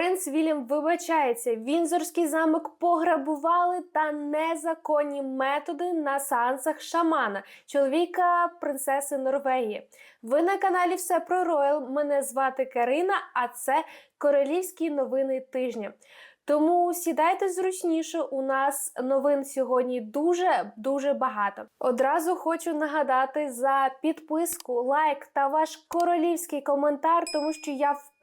Принц Вільям вибачається, Вінзорський замок пограбували та незаконні методи на сеансах шамана, чоловіка принцеси Норвегії. Ви на каналі Все про Роял. Мене звати Карина, а це королівські новини тижня. Тому сідайте зручніше. У нас новин сьогодні дуже дуже багато. Одразу хочу нагадати за підписку, лайк та ваш королівський коментар, тому що я впевнена,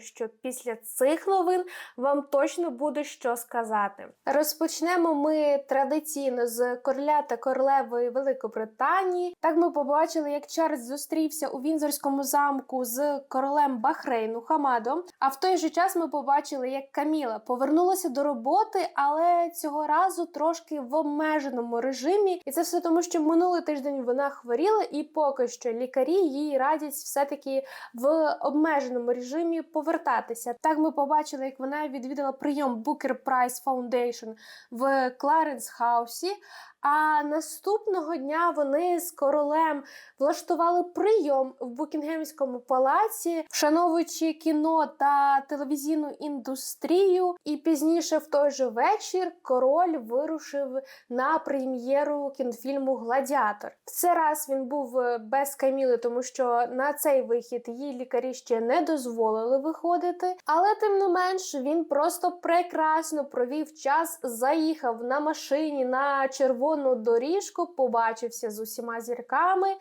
що після цих новин вам точно буде що сказати. Розпочнемо ми традиційно з короля та королеви Великобританії. Так ми побачили, як Чарльз зустрівся у Вінзорському замку з королем Бахрейну Хамадом. А в той же час ми побачили, як Каміла повернулася до роботи, але цього разу трошки в обмеженому режимі. І це все тому, що минулий тиждень вона хворіла, і поки що лікарі їй радять все-таки в обмеженому режимі повертатися. Так ми побачили, як вона відвідала прийом Booker Prize Foundation в Кларенс Хаусі. А наступного дня вони з королем влаштували прийом в Букінгемському палаці, вшановуючи кіно та телевізійну індустрію. І пізніше в той же вечір король вирушив на прем'єру кінофільму Гладіатор. В цей раз він був без Каміли, тому що на цей вихід її лікарі ще не дозволили виходити. Але тим не менш він просто прекрасно провів час, заїхав на машині на червону червону доріжку, побачився з усіма зірками.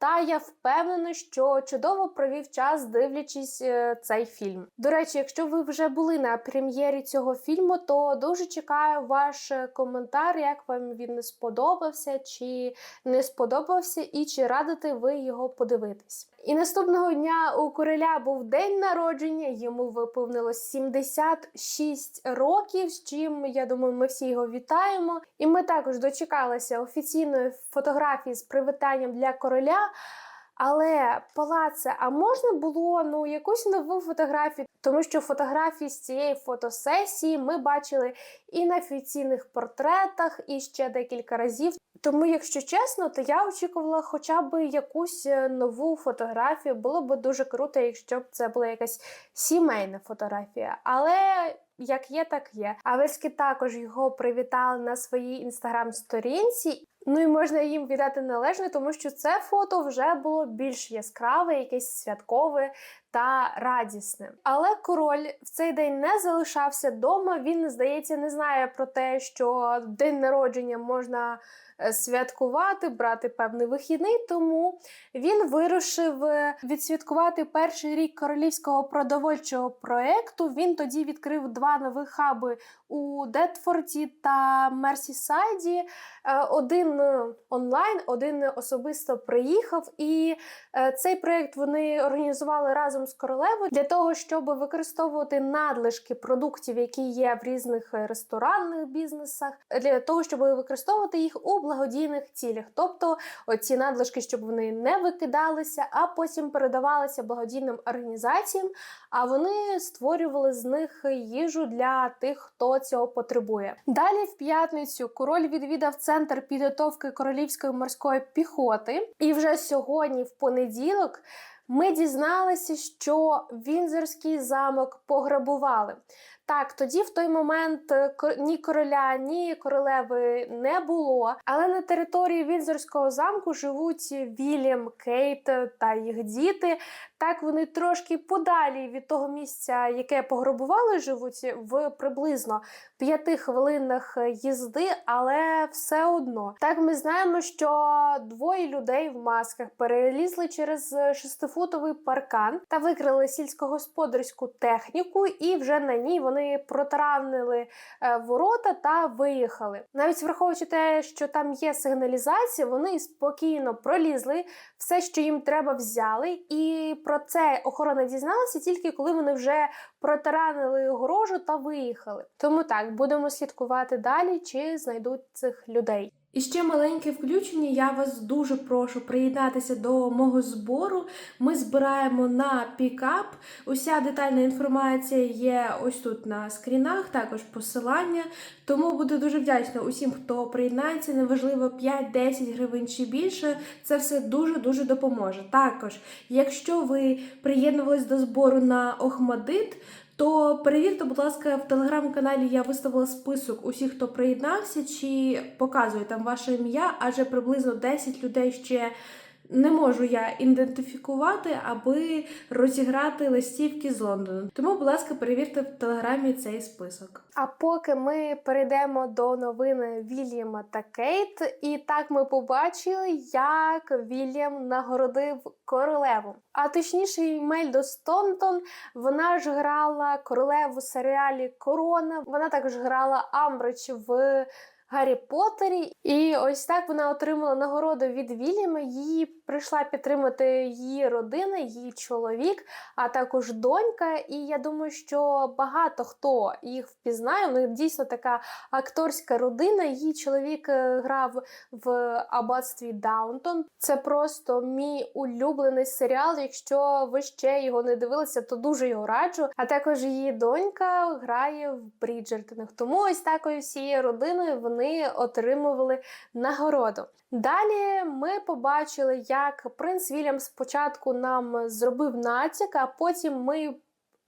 Та я впевнена, що чудово провів час, дивлячись е, цей фільм. До речі, якщо ви вже були на прем'єрі цього фільму, то дуже чекаю ваш е, коментар, як вам він сподобався, чи не сподобався, і чи радите ви його подивитись. І наступного дня у короля був день народження, йому виповнилось 76 років. З чим я думаю, ми всі його вітаємо. І ми також дочекалися офіційної фотографії з привітанням для короля. Але палаце, а можна було ну якусь нову фотографію, тому що фотографії з цієї фотосесії ми бачили і на офіційних портретах, і ще декілька разів. Тому, якщо чесно, то я очікувала хоча б якусь е, нову фотографію. Було б дуже круто, якщо б це була якась сімейна фотографія. Але як є, так є. А також його привітали на своїй інстаграм-сторінці. Ну і можна їм віддати належне, тому що це фото вже було більш яскраве, якесь святкове та радісне. Але король в цей день не залишався вдома. Він, здається, не знає про те, що день народження можна. Е, святкувати, брати певний вихідний, тому він вирушив е, відсвяткувати перший рік королівського продовольчого проекту. Він тоді відкрив два нових хаби у Детфорді та Мерсісайді. Е, один онлайн, один особисто приїхав, і цей проект вони організували разом з королевою для того, щоб використовувати надлишки продуктів, які є в різних ресторанних бізнесах, для того, щоб використовувати їх у благодійних цілях, тобто оці надлишки, щоб вони не викидалися, а потім передавалися благодійним організаціям. А вони створювали з них їжу для тих, хто цього потребує. Далі в п'ятницю король відвідав центр підготовки королівської морської піхоти, і вже сьогодні, в понеділок. Ми дізналися, що Вінзорський замок пограбували. Так, тоді в той момент е, ні короля, ні королеви не було. Але на території Вінзорського замку живуть Вільям, Кейт та їх діти. Так вони трошки подалі від того місця, яке пограбували, живуть в приблизно п'яти хвилинах їзди, але все одно. Так ми знаємо, що двоє людей в масках перелізли через шестифутовий паркан та викрили сільськогосподарську техніку, і вже на ній вони вони протаранили е, ворота та виїхали. Навіть враховуючи те, що там є сигналізація, вони спокійно пролізли, все, що їм треба, взяли. І про це охорона дізналася тільки коли вони вже протаранили огорожу та виїхали. Тому так будемо слідкувати далі, чи знайдуть цих людей. І ще маленьке включення. Я вас дуже прошу приєднатися до мого збору. Ми збираємо на пікап. Уся детальна інформація є ось тут на скрінах, також посилання. Тому буду дуже вдячна усім, хто приєднається. Неважливо 5-10 гривень чи більше. Це все дуже-дуже допоможе. Також, якщо ви приєднувались до збору на Охмадит, то перевірте, будь ласка, в телеграм-каналі я виставила список усіх, хто приєднався, чи показує там ваше ім'я, адже приблизно 10 людей ще не можу я ідентифікувати, аби розіграти листівки з Лондону. Тому, будь ласка, перевірте в телеграмі цей список. А поки ми перейдемо до новини Вільяма та Кейт, і так ми побачили, як Вільям нагородив королеву. А точніше, Мельдо Стонтон. Вона ж грала королеву в серіалі Корона. Вона також грала Амбридж в. Гаррі Поттері, і ось так вона отримала нагороду від Вільяма. Її прийшла підтримати її родина, її чоловік, а також донька. І я думаю, що багато хто їх впізнає. У них дійсно така акторська родина. Її чоловік е, грав в аббатстві Даунтон. Це просто мій улюблений серіал. Якщо ви ще його не дивилися, то дуже його раджу. А також її донька грає в Бріджертонах. Тому ось такою всією родиною вони отримували нагороду. Далі ми побачили, як принц Вільям спочатку нам зробив натяк, а потім ми.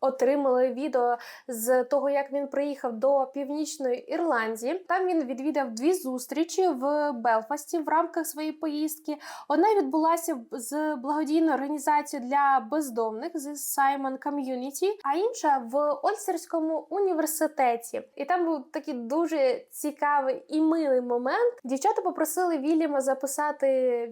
Отримали відео з того, як він приїхав до північної Ірландії. Там він відвідав дві зустрічі в Белфасті в рамках своєї поїздки. Одна відбулася з благодійною організацією для бездомних з Simon Community, а інша в Ольстерському університеті. І там був такий дуже цікавий і милий момент. Дівчата попросили Вільяма записати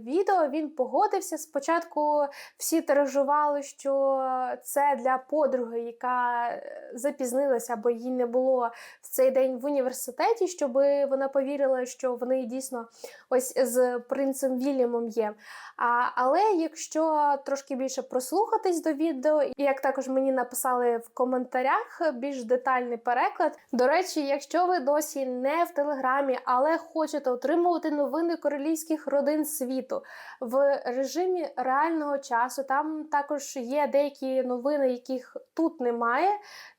відео. Він погодився. Спочатку всі тиражували, що це для подруги яка е, запізнилася або її не було в цей день в університеті, щоб вона повірила, що вони дійсно ось з принцем Вільямом є. А, Але якщо трошки більше прослухатись до відео, і як також мені написали в коментарях більш детальний переклад. До речі, якщо ви досі не в телеграмі, але хочете отримувати новини королівських родин світу в режимі реального часу, там також є деякі новини, яких тут немає,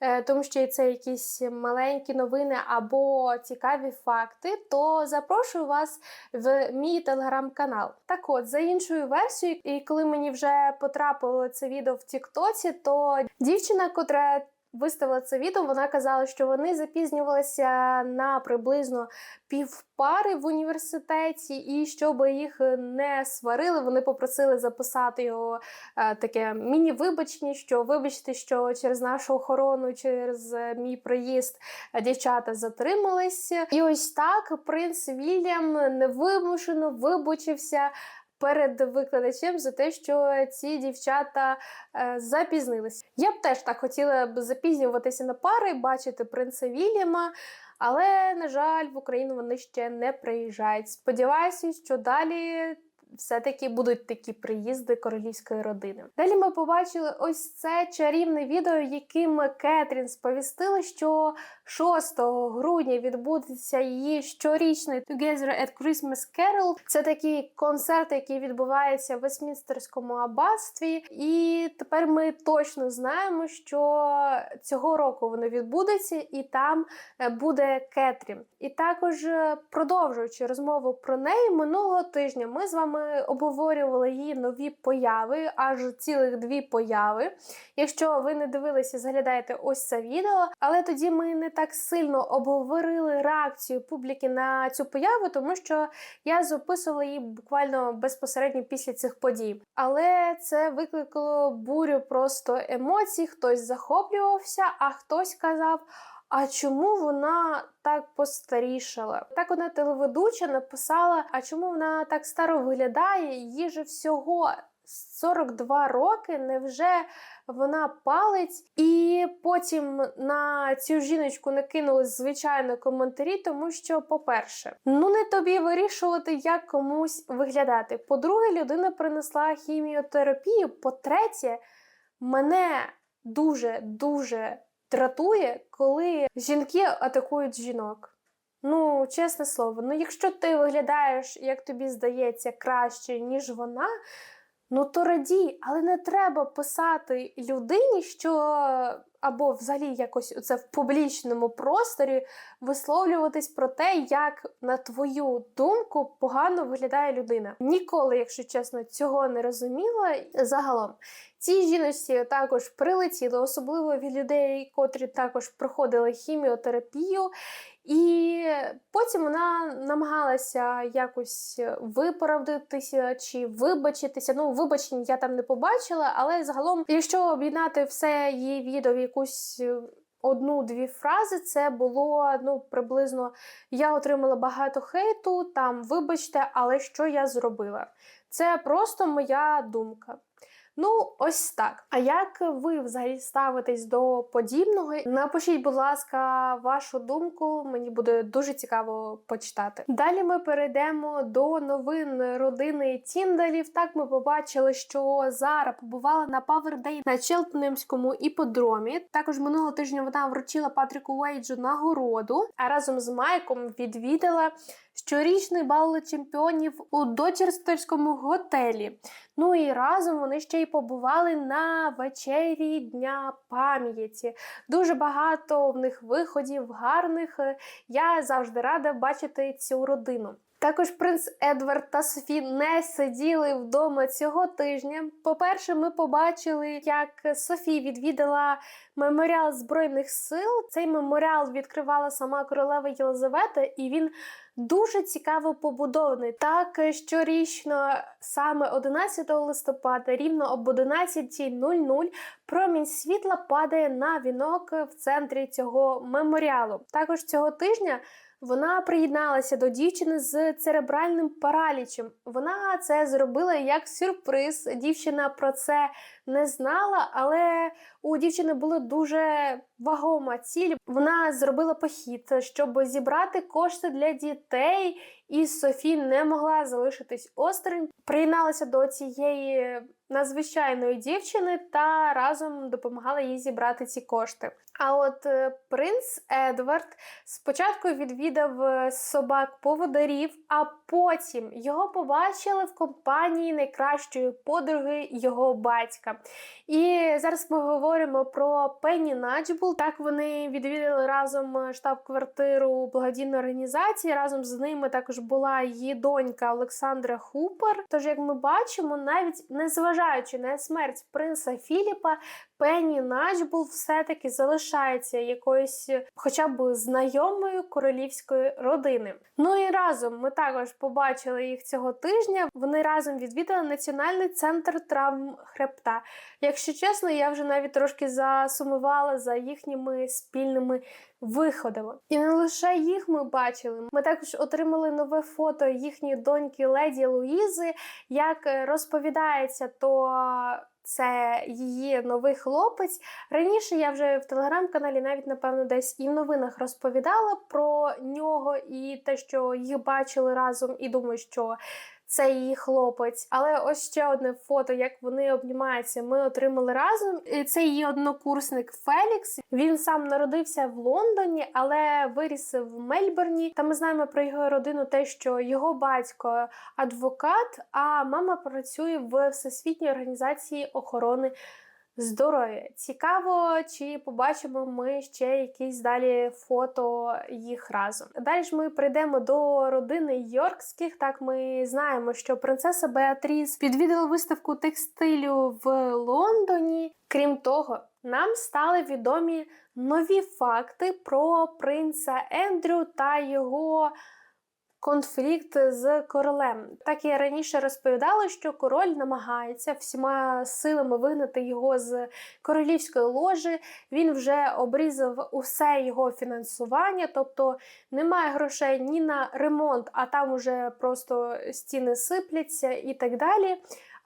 е, тому що це якісь маленькі новини або цікаві факти, то запрошую вас в мій телеграм-канал. Так от, за іншою версією, і коли мені вже потрапило це відео в Тіктоці, то дівчина, котра виставила це відео, вона казала, що вони запізнювалися на приблизно півпари в університеті, і щоб їх не сварили, вони попросили записати його е, таке міні-вибачні, що вибачте, що через нашу охорону, через е, мій приїзд е, дівчата затрималися. І ось так принц Вільям невимушено вибачився перед викладачем за те, що ці дівчата е, запізнилися. Я б теж так хотіла б запізнюватися на пари, бачити принца Вільяма. Але, на жаль, в Україну вони ще не приїжджають. Сподіваюся, що далі все-таки будуть такі приїзди королівської родини. Далі ми побачили ось це чарівне відео, яким Кетрін сповістила, що 6 грудня відбудеться її щорічний Together at Christmas Carol. Це такий концерт, який відбувається в Вестмінстерському аббатстві. І тепер ми точно знаємо, що цього року воно відбудеться, і там е, буде Кетрін. І також е, продовжуючи розмову про неї минулого тижня, ми з вами ми обговорювали її нові появи, аж цілих дві появи. Якщо ви не дивилися, заглядайте ось це відео. Але тоді ми не так сильно обговорили реакцію публіки на цю появу, тому що я записувала її буквально безпосередньо після цих подій. Але це викликало бурю просто емоцій. Хтось захоплювався, а хтось казав. А чому вона так постарішала? Так одна телеведуча написала: а чому вона так старо виглядає? Їй же всього 42 роки. Невже вона палить? І потім на цю жіночку накинули звичайно коментарі, тому що, по-перше, ну не тобі вирішувати, як комусь виглядати. По-друге, людина принесла хіміотерапію. По-третє, мене дуже дуже дратує, коли жінки атакують жінок. Ну, чесне слово, ну якщо ти виглядаєш, як тобі здається, краще, ніж вона, ну то радій, але не треба писати людині, що або взагалі якось це в публічному просторі висловлюватись про те, як на твою думку погано виглядає людина. Ніколи, якщо чесно, цього не розуміла. Загалом, Цій жіночці також прилетіло, особливо від людей, котрі також проходили хіміотерапію. І потім вона намагалася якось виправдатися чи вибачитися. Ну, вибачень я там не побачила, але загалом, якщо об'єднати все її відео в якусь одну-дві фрази, це було ну приблизно я отримала багато хейту, там вибачте, але що я зробила? Це просто моя думка. Ну, ось так. А як ви взагалі ставитесь до подібного? Напишіть, будь ласка, вашу думку. Мені буде дуже цікаво почитати. Далі ми перейдемо до новин родини Тіндалів. Так ми побачили, що Зара побувала на Day на Челтнемському іподромі. Також минулого тижня вона вручила Патріку Уейджу нагороду, а разом з Майком відвідала щорічний бал чемпіонів у Дочерстерському готелі. Ну і разом вони ще й побували на вечері Дня пам'яті. Дуже багато в них виходів, гарних. Я завжди рада бачити цю родину. Також принц Едвард та Софі не сиділи вдома цього тижня. По-перше, ми побачили, як Софі відвідала меморіал Збройних сил. Цей меморіал відкривала сама королева Єлизавета, і він дуже цікаво побудований. Так, щорічно, саме 11 листопада, рівно об 11.00 промінь світла падає на вінок в центрі цього меморіалу. Також цього тижня. Вона приєдналася до дівчини з церебральним паралічем. Вона це зробила як сюрприз. Дівчина про це не знала, але у дівчини була дуже вагома ціль. Вона зробила похід, щоб зібрати кошти для дітей, і Софі не могла залишитись осторонь. Приєдналася до цієї надзвичайної дівчини та разом допомагала їй зібрати ці кошти. А от е, принц Едвард спочатку відвідав е, собак-поводарів, а потім його побачили в компанії найкращої подруги його батька. І зараз ми говоримо про Пенні Наджбул. Так вони відвідали разом штаб-квартиру благодійної організації. Разом з ними також була її донька Олександра Хупер. Тож, як ми бачимо, навіть незважаючи на смерть принца Філіпа, Пенні Начбул все-таки залишається якоюсь, хоча б знайомою королівської родини. Ну і разом ми також побачили їх цього тижня. Вони разом відвідали Національний центр травм хребта. Якщо чесно, я вже навіть трошки засумувала за їхніми спільними виходами. І не лише їх ми бачили. Ми також отримали нове фото їхньої доньки Леді Луїзи. Як розповідається, то це її новий хлопець. Раніше я вже в телеграм-каналі, навіть, напевно, десь і в новинах розповідала про нього і те, що їх бачили разом, і думаю, що це її хлопець. Але ось ще одне фото, як вони обнімаються, ми отримали разом. І Це її однокурсник Фелікс. Він сам народився в Лондоні, але виріс в Мельбурні. Та ми знаємо про його родину, те, що його батько адвокат, а мама працює в всесвітній організації охорони здоров'я. Цікаво, чи побачимо ми ще якісь далі фото їх разом. Далі ж ми прийдемо до родини Йоркських. Так ми знаємо, що принцеса Беатріс відвідала виставку текстилю в Лондоні. Крім того, нам стали відомі нові факти про принца Ендрю та його конфлікт з королем. Так я раніше розповідала, що король намагається всіма силами вигнати його з королівської ложі. Він вже обрізав усе його фінансування, тобто немає грошей ні на ремонт, а там уже просто стіни сипляться і так далі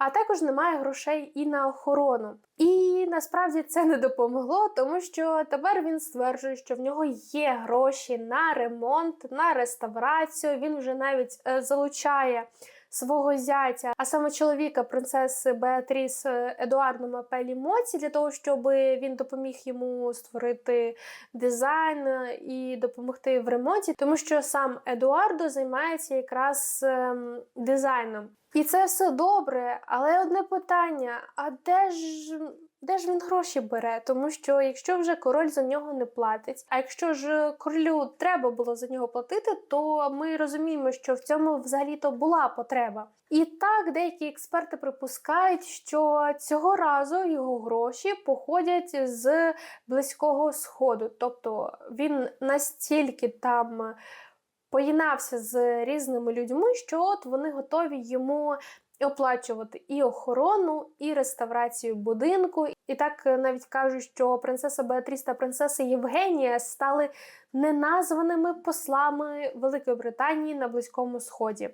а також немає грошей і на охорону. І насправді це не допомогло, тому що тепер він стверджує, що в нього є гроші на ремонт, на реставрацію. Він вже навіть е, залучає. Свого зятя, а саме чоловіка принцеси Беатріс е, Едуардо Мапелі Моці, для того, щоб він допоміг йому створити дизайн е, і допомогти в ремонті, тому що сам Едуардо займається якраз ем, дизайном. І це все добре, але одне питання: а де ж де ж він гроші бере? Тому що якщо вже король за нього не платить, а якщо ж королю треба було за нього платити, то ми розуміємо, що в цьому взагалі-то була потреба. І так деякі експерти припускають, що цього разу його гроші походять з близького сходу, тобто він настільки там поєднався з різними людьми, що от вони готові йому оплачувати і охорону, і реставрацію будинку. І так е, навіть кажуть, що принцеса Беатріс та принцеса Євгенія стали неназваними послами Великої Британії на Близькому Сході,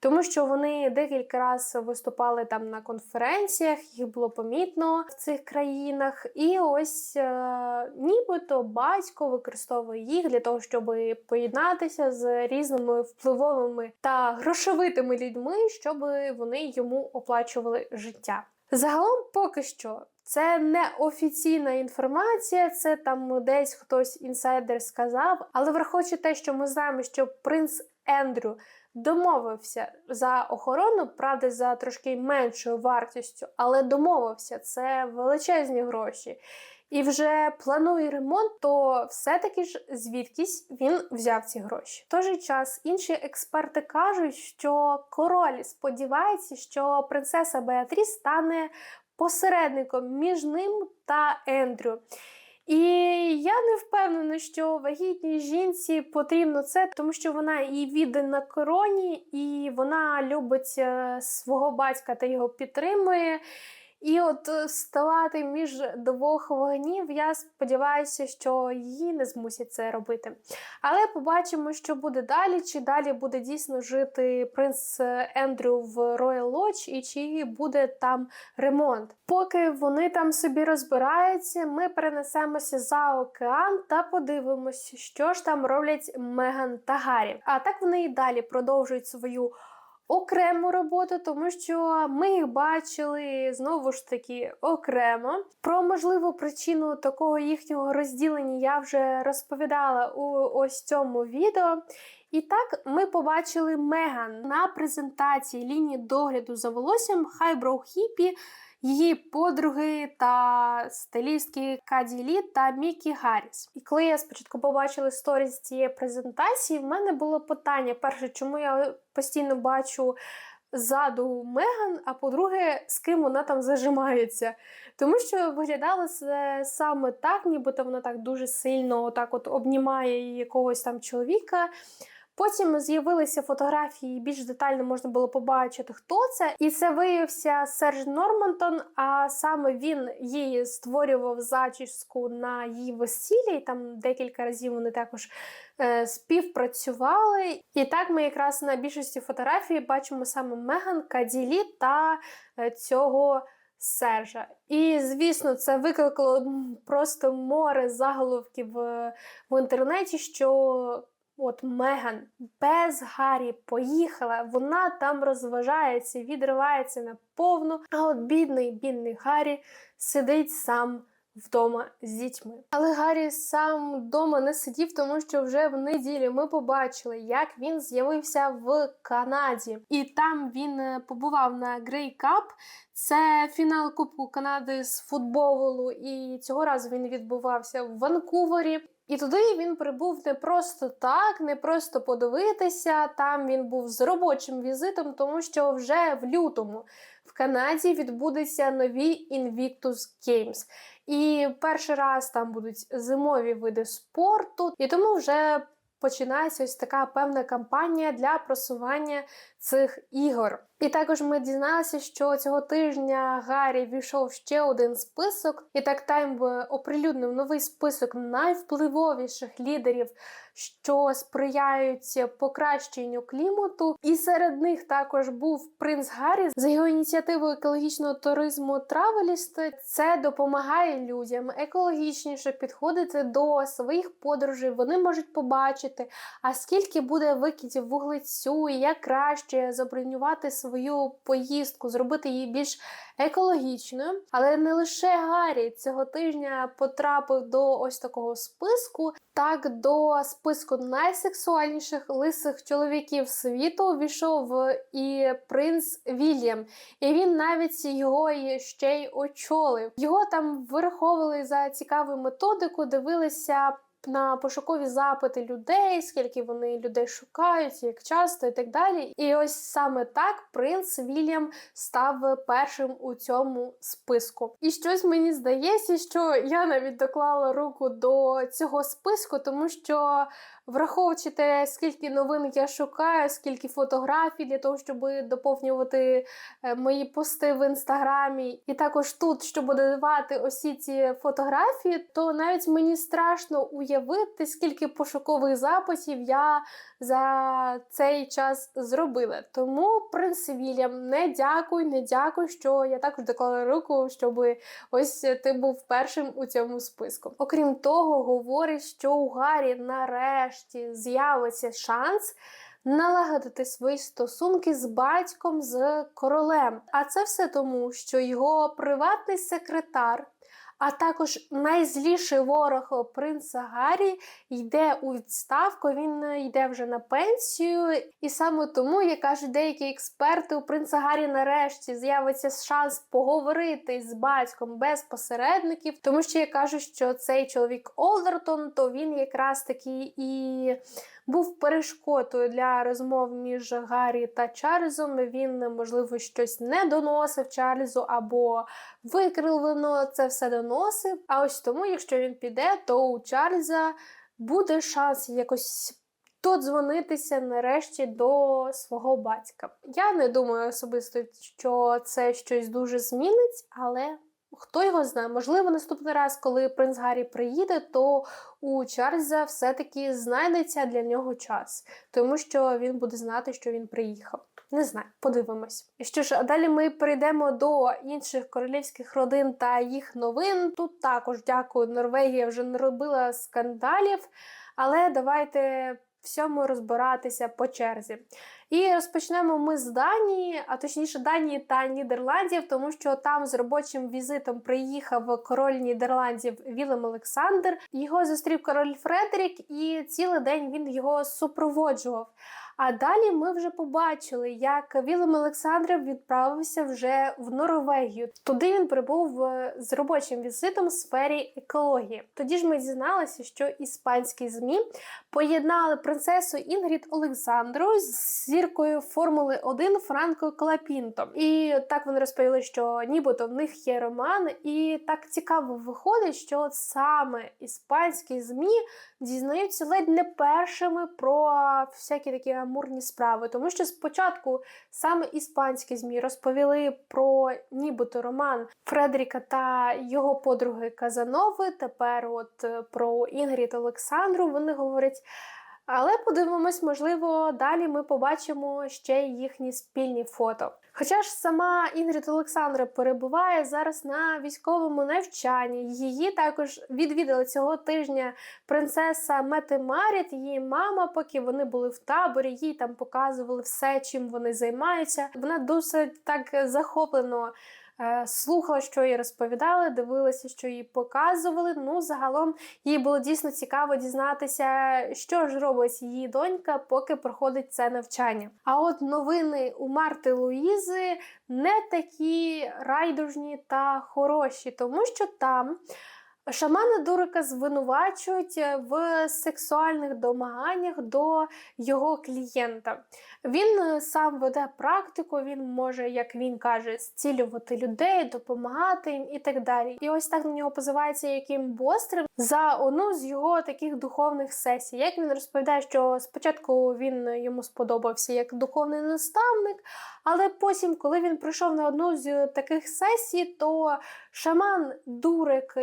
тому що вони декілька разів виступали там на конференціях, їх було помітно в цих країнах. І ось е, нібито батько використовує їх для того, щоб поєднатися з різними впливовими та грошовитими людьми, щоб вони йому оплачували життя. Загалом, поки що, це не офіційна інформація, це там десь хтось інсайдер сказав. Але враховуючи те, що ми знаємо, що принц Ендрю домовився за охорону, правда, за трошки меншою вартістю, але домовився це величезні гроші. І вже планує ремонт, то все-таки ж звідкись він взяв ці гроші. В той же час інші експерти кажуть, що король сподівається, що принцеса Беатріс стане посередником між ним та Ендрю. І я не впевнена, що вагітній жінці потрібно це, тому що вона і віддана короні, і вона любить е, свого батька та його підтримує. І от е, ставати між двох вогнів, я сподіваюся, що її не змусять це робити. Але побачимо, що буде далі, чи далі буде дійсно жити принц Ендрю в Royal Lodge і чи буде там ремонт. Поки вони там собі розбираються, ми перенесемося за океан та подивимося, що ж там роблять Меган та Гаррі. А так вони і далі продовжують свою окрему роботу, тому що ми їх бачили знову ж таки окремо. Про можливу причину такого їхнього розділення я вже розповідала у ось цьому відео. І так ми побачили Меган на презентації лінії догляду за волоссям Highbrow Hippie, її подруги та стилістки Каді Лі та Мікі Гарріс. І коли я спочатку побачила сторіс цієї презентації, в мене було питання: перше, чому я постійно бачу ззаду Меган, а по-друге, з ким вона там зажимається. Тому що виглядало це саме так, нібито вона так дуже сильно отак от обнімає якогось там чоловіка. Потім з'явилися фотографії, більш детально можна було побачити, хто це. І це виявився Серж Нормантон. А саме він їй створював зачіску на її весіллі. Там декілька разів вони також е, співпрацювали. І так ми якраз на більшості фотографій бачимо саме Меган Каділі та е, цього. Сержа. І, звісно, це викликало просто море заголовків в, в інтернеті, що От Меган без Гаррі поїхала, вона там розважається, відривається на повну. А от бідний, бідний Гаррі сидить сам вдома з дітьми. Але Гаррі сам вдома не сидів, тому що вже в неділю ми побачили, як він з'явився в Канаді, і там він е, побував на Grey Cup. Це фінал Кубку Канади з футболу, і цього разу він відбувався в Ванкувері. І туди він прибув не просто так, не просто подивитися. Там він був з робочим візитом, тому що вже в лютому в Канаді відбудеться нові Invictus Games. І перший раз там будуть зимові види спорту, і тому вже починається ось така певна кампанія для просування цих ігор. І також ми дізналися, що цього тижня Гаррі війшов ще один список, і так Тайм оприлюднив новий список найвпливовіших лідерів, що сприяють покращенню клімату. І серед них також був принц Гаррі за його ініціативою екологічного туризму Травеліст. Це допомагає людям екологічніше підходити до своїх подорожей. Вони можуть побачити, а скільки буде викидів вуглецю, і як краще забронювати свою поїздку, зробити її більш екологічною. Але не лише Гаррі цього тижня потрапив до ось такого списку. Так, до списку найсексуальніших лисих чоловіків світу війшов і принц Вільям, і він навіть його ще й очолив. Його там вираховували за цікаву методику, дивилися на пошукові запити людей, скільки вони людей шукають, як часто і так далі. І ось саме так принц Вільям став першим у цьому списку. І щось мені здається, що я навіть доклала руку до цього списку, тому що. Враховуючи те, скільки новин я шукаю, скільки фотографій для того, щоб доповнювати е, мої пости в інстаграмі, і також тут, щоб додавати усі ці фотографії, то навіть мені страшно уявити, скільки пошукових запитів я за цей час зробила. Тому, принц Вільям, не дякую, не дякую, що я також доклала руку, щоб ось ти був першим у цьому списку. Окрім того, говорить, що у Гаррі нарешті з'явиться шанс. Налагодити свої стосунки з батьком з королем. А це все тому, що його приватний секретар а також найзліший ворог принца Гаррі йде у відставку. Він йде вже на пенсію, і саме тому, як кажуть деякі експерти, у принца Гаррі нарешті з'явиться шанс поговорити з батьком без посередників, тому що я кажу, що цей чоловік Олдертон, то він якраз таки і був перешкодою для розмов між Гаррі та Чарльзом. Він, можливо, щось не доносив Чарльзу або викривлено це все доносив. А ось тому, якщо він піде, то у Чарльза буде шанс якось. Додзвонитися нарешті до свого батька. Я не думаю особисто, що це щось дуже змінить, але Хто його знає, можливо, наступний раз, коли принц Гаррі приїде, то у Чарльза все-таки знайдеться для нього час, тому що він буде знати, що він приїхав. Не знаю, подивимось. Що ж, а далі ми перейдемо до інших королівських родин та їх новин. Тут також дякую, Норвегія вже не робила скандалів, але давайте всьому розбиратися по черзі. І розпочнемо ми з Данії, а точніше Данії та Нідерландів, тому що там з робочим візитом приїхав король Нідерландів Вілем Олександр. Його зустрів король Фредерік, і цілий день він його супроводжував. А далі ми вже побачили, як Вілем Олександров відправився вже в Норвегію. Туди він прибув е, з робочим візитом в сфері екології. Тоді ж ми дізналися, що іспанські змі поєднали принцесу Інгрід Олександру з зіркою Формули 1 Франко Клапінто. І так вони розповіли, що нібито в них є роман, і так цікаво виходить, що саме іспанські змі дізнаються ледь не першими про всякі такі амурні справи, тому що спочатку саме іспанські змі розповіли про нібито роман Фредеріка та його подруги Казанови. Тепер, от е, про Інгрід Олександру, вони говорять. Але подивимось, можливо, далі ми побачимо ще їхні спільні фото. Хоча ж сама Інгрід Олександра перебуває зараз на військовому навчанні, її також відвідали цього тижня принцеса Мети Маріт, її мама, поки вони були в таборі, їй там показували все, чим вони займаються. Вона досить так захоплено. Е, слухала, що їй розповідали, дивилася, що їй показували. Ну, загалом їй було дійсно цікаво дізнатися, що ж робить її донька, поки проходить це навчання. А от новини у Марти Луїзи не такі райдужні та хороші, тому що там. Шамана Дурика звинувачують е, в сексуальних домаганнях до його клієнта. Він е, сам веде практику, він може, як він каже, зцілювати людей, допомагати їм і так далі. І ось так на нього позивається яким Бострим за одну з його таких духовних сесій. Як він розповідає, що спочатку він йому сподобався як духовний наставник, але потім, коли він прийшов на одну з таких сесій, то шаман Дурик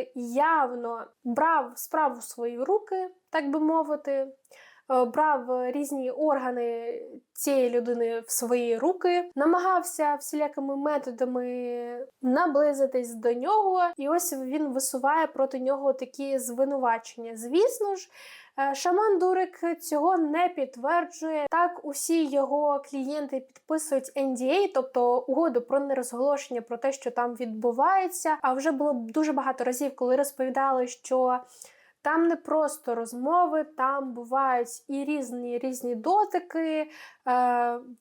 явно брав справу в свої руки, так би мовити. е, брав різні органи цієї людини в свої руки, намагався всілякими методами наблизитись до нього, і ось він висуває проти нього такі звинувачення. Звісно ж. Е, Шаман Дурик цього не підтверджує. Так, усі його клієнти підписують NDA, тобто угоду про нерозголошення про те, що там відбувається. А вже було дуже багато разів, коли розповідали, що там не просто розмови, там бувають і різні різні дотики е,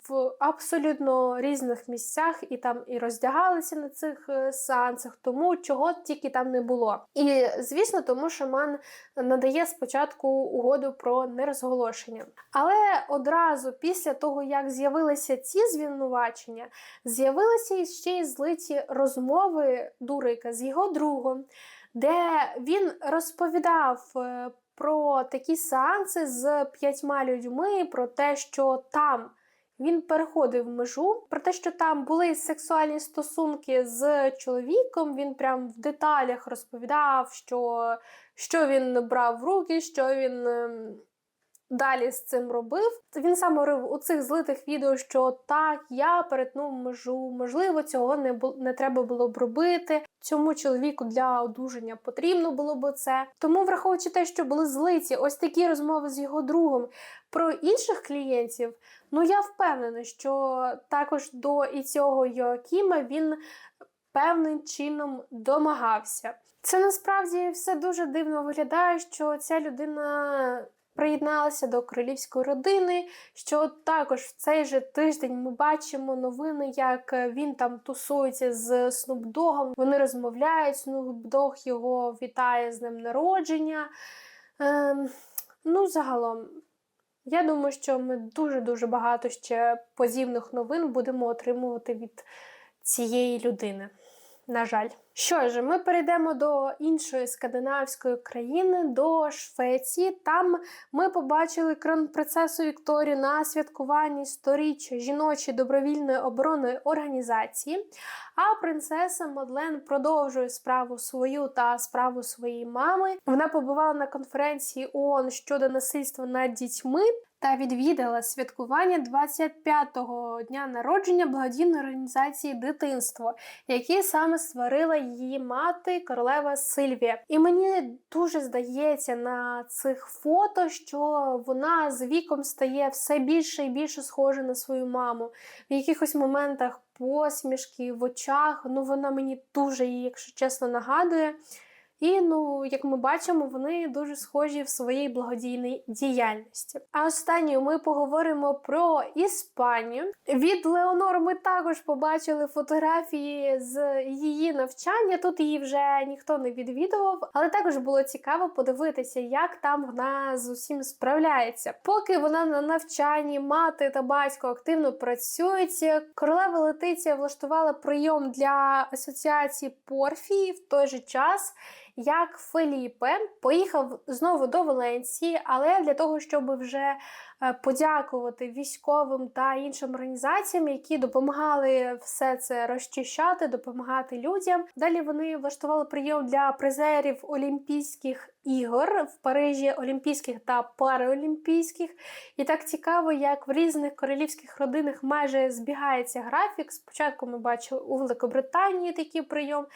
в абсолютно різних місцях, і там і роздягалися на цих е, сеансах, тому чого тільки там не було. І звісно, тому шаман надає спочатку угоду про нерозголошення. Але одразу після того, як з'явилися ці звинувачення, з'явилися ще й злиті розмови Дурика з його другом де він розповідав е, про такі сеанси з п'ятьма людьми, про те, що там він переходив межу, про те, що там були сексуальні стосунки з чоловіком. Він прям в деталях розповідав, що, що він брав в руки, що він. Далі з цим робив. Він сам говорив у цих злитих відео, що так, я перетнув межу, можливо, цього не бу- не треба було б робити. Цьому чоловіку для одужання потрібно було б це. Тому, враховуючи те, що були злиті ось такі розмови з його другом про інших клієнтів, ну я впевнена, що також до і цього Йоакіма він певним чином домагався. Це насправді все дуже дивно виглядає, що ця людина приєдналася до королівської родини. Що також в цей же тиждень ми бачимо новини, як він там тусується з Снупдогом. Вони розмовляють. Снупдог його вітає з днем народження. Ем, ну, загалом. Я думаю, що ми дуже-дуже багато ще подібних новин будемо отримувати від цієї людини. На жаль. Що ж, ми перейдемо до іншої скандинавської країни, до Швеції. Там ми побачили кронпринцесу Вікторію на святкуванні сторіччя жіночої добровільної оборонної організації. А принцеса Мадлен продовжує справу свою та справу своєї мами. Вона побувала на конференції ООН щодо насильства над дітьми та відвідала святкування 25-го дня народження благодійної організації Дитинство, які саме створила її мати королева Сильвія. І мені дуже здається на цих фото, що вона з віком стає все більше і більше схожа на свою маму. В якихось моментах посмішки в очах. Ну вона мені дуже її, якщо чесно, нагадує. І, ну, як ми бачимо, вони дуже схожі в своїй благодійній діяльності. А останньою ми поговоримо про Іспанію. Від Леонор ми також побачили фотографії з її навчання. Тут її вже ніхто не відвідував, але також було цікаво подивитися, як там вона з усім справляється. Поки вона на навчанні, мати та батько активно працюють. Королева Летиція влаштувала прийом для асоціації Порфії в той же час як Феліпе поїхав знову до Валенції, але для того, щоб вже е, подякувати військовим та іншим організаціям, які допомагали все це розчищати, допомагати людям. Далі вони влаштували прийом для призерів Олімпійських ігор в Парижі, Олімпійських та Параолімпійських. І так цікаво, як в різних королівських родинах майже збігається графік. Спочатку ми бачили у Великобританії такий прийом,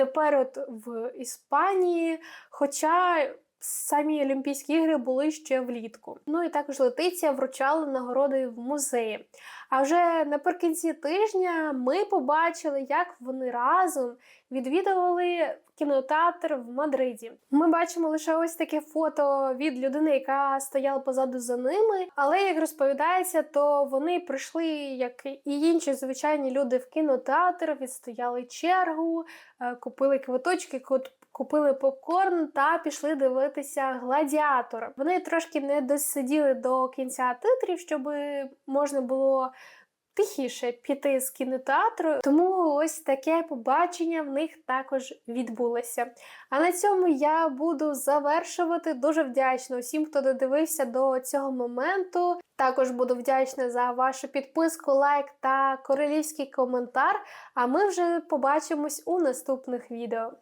тепер от в Іспанії. Хоча самі Олімпійські ігри були ще влітку. Ну і також Летиція вручала нагороди в музеї. А вже наприкінці тижня ми побачили, як вони разом відвідували кінотеатр в Мадриді. Ми бачимо лише ось таке фото від людини, яка стояла позаду за ними. Але як розповідається, то вони прийшли, як і інші звичайні люди в кінотеатр, відстояли чергу, е, купили квиточки, Купили попкорн та пішли дивитися гладіатора. Вони трошки не досиділи до кінця титрів, щоб можна було тихіше піти з кінотеатру. Тому ось таке побачення в них також відбулося. А на цьому я буду завершувати. Дуже вдячна усім, хто додивився до цього моменту. Також буду вдячна за вашу підписку, лайк та королівський коментар. А ми вже побачимось у наступних відео.